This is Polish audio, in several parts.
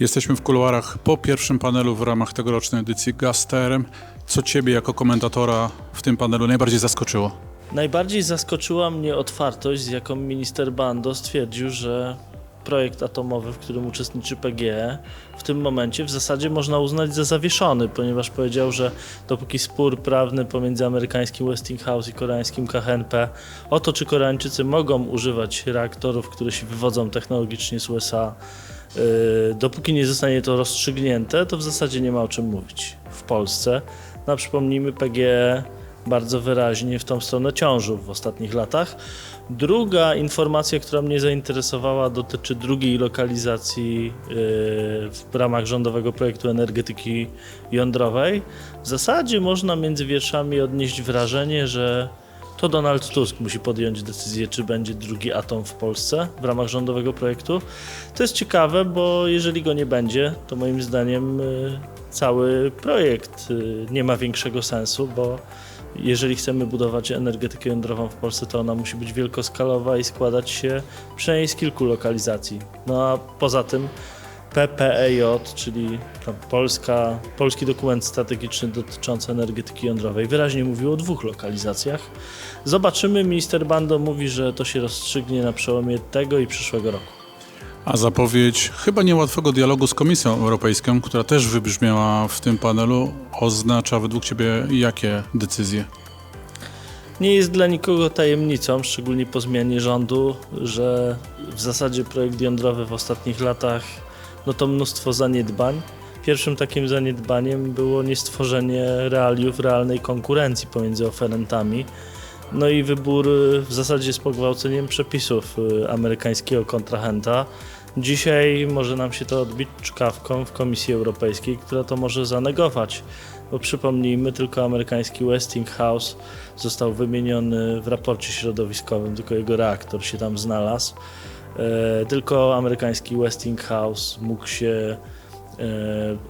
Jesteśmy w kuluarach po pierwszym panelu w ramach tegorocznej edycji Gasterem. Co Ciebie jako komentatora w tym panelu najbardziej zaskoczyło? Najbardziej zaskoczyła mnie otwartość, z jaką minister Bando stwierdził, że projekt atomowy, w którym uczestniczy PGE, w tym momencie w zasadzie można uznać za zawieszony, ponieważ powiedział, że dopóki spór prawny pomiędzy amerykańskim Westinghouse i koreańskim KHNP o to, czy Koreańczycy mogą używać reaktorów, które się wywodzą technologicznie z USA, yy, dopóki nie zostanie to rozstrzygnięte, to w zasadzie nie ma o czym mówić w Polsce. No, przypomnijmy, PGE bardzo wyraźnie w tą stronę ciążył w ostatnich latach. Druga informacja, która mnie zainteresowała, dotyczy drugiej lokalizacji yy, w ramach rządowego projektu energetyki jądrowej. W zasadzie można między wierszami odnieść wrażenie, że to Donald Tusk musi podjąć decyzję, czy będzie drugi atom w Polsce w ramach rządowego projektu. To jest ciekawe, bo jeżeli go nie będzie, to moim zdaniem y, cały projekt y, nie ma większego sensu, bo jeżeli chcemy budować energetykę jądrową w Polsce, to ona musi być wielkoskalowa i składać się przynajmniej z kilku lokalizacji. No a poza tym PPEJ, czyli tam Polska, polski dokument strategiczny dotyczący energetyki jądrowej, wyraźnie mówił o dwóch lokalizacjach. Zobaczymy, minister Bando mówi, że to się rozstrzygnie na przełomie tego i przyszłego roku. A zapowiedź chyba niełatwego dialogu z Komisją Europejską, która też wybrzmiała w tym panelu, oznacza według Ciebie jakie decyzje? Nie jest dla nikogo tajemnicą, szczególnie po zmianie rządu, że w zasadzie projekt jądrowy w ostatnich latach no to mnóstwo zaniedbań. Pierwszym takim zaniedbaniem było niestworzenie realiów realnej konkurencji pomiędzy oferentami. No i wybór y, w zasadzie z pogwałceniem przepisów y, amerykańskiego kontrahenta. Dzisiaj może nam się to odbić czkawką w Komisji Europejskiej, która to może zanegować. Bo przypomnijmy, tylko amerykański Westinghouse został wymieniony w raporcie środowiskowym, tylko jego reaktor się tam znalazł. E, tylko amerykański Westinghouse mógł się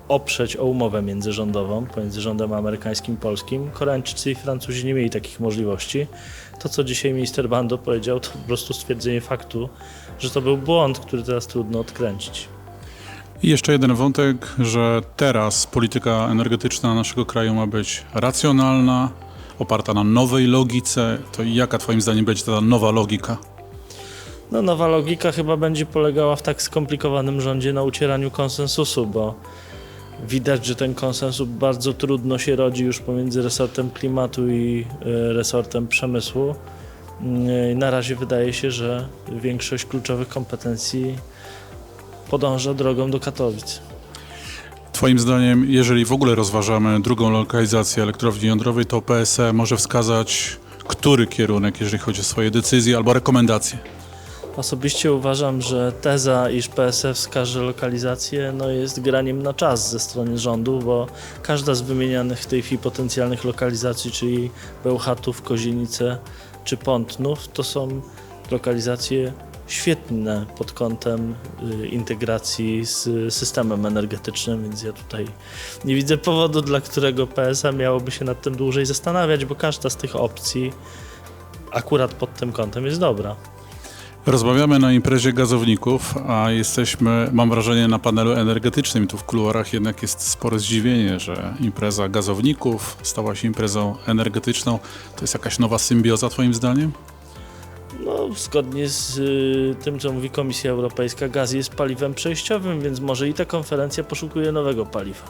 oprzeć o umowę międzyrządową pomiędzy rządem amerykańskim i polskim. Koreańczycy i Francuzi nie mieli takich możliwości. To, co dzisiaj minister Bando powiedział, to po prostu stwierdzenie faktu, że to był błąd, który teraz trudno odkręcić. I jeszcze jeden wątek, że teraz polityka energetyczna naszego kraju ma być racjonalna, oparta na nowej logice. To jaka Twoim zdaniem będzie ta nowa logika? No, nowa logika chyba będzie polegała w tak skomplikowanym rządzie na ucieraniu konsensusu, bo widać, że ten konsensus bardzo trudno się rodzi już pomiędzy resortem klimatu i e, resortem przemysłu. Mm, Na razie wydaje się, że większość kluczowych kompetencji podąża drogą do Katowic. Twoim zdaniem, jeżeli w ogóle rozważamy drugą lokalizację elektrowni jądrowej, to PSE może wskazać, który kierunek, jeżeli chodzi o swoje decyzje albo rekomendacje? Osobiście uważam, że teza, iż PSF wskaże lokalizację, no jest graniem na czas ze strony rządu, bo każda z wymienianych w tej chwili potencjalnych lokalizacji, czyli Bełchatów, Kozienice czy Pątnów, to są lokalizacje świetne pod kątem y, integracji z systemem energetycznym, więc ja tutaj nie widzę powodu, dla którego PSA miałoby się nad tym dłużej zastanawiać, bo każda z tych opcji akurat pod tym kątem jest dobra. Rozmawiamy na imprezie gazowników, a jesteśmy, mam wrażenie, na panelu energetycznym. Tu w kuluarach jednak jest spore zdziwienie, że impreza gazowników stała się imprezą energetyczną. To jest jakaś nowa symbioza, Twoim zdaniem? No, zgodnie z y, tym, co mówi Komisja Europejska, gaz jest paliwem przejściowym, więc może i ta konferencja poszukuje nowego paliwa.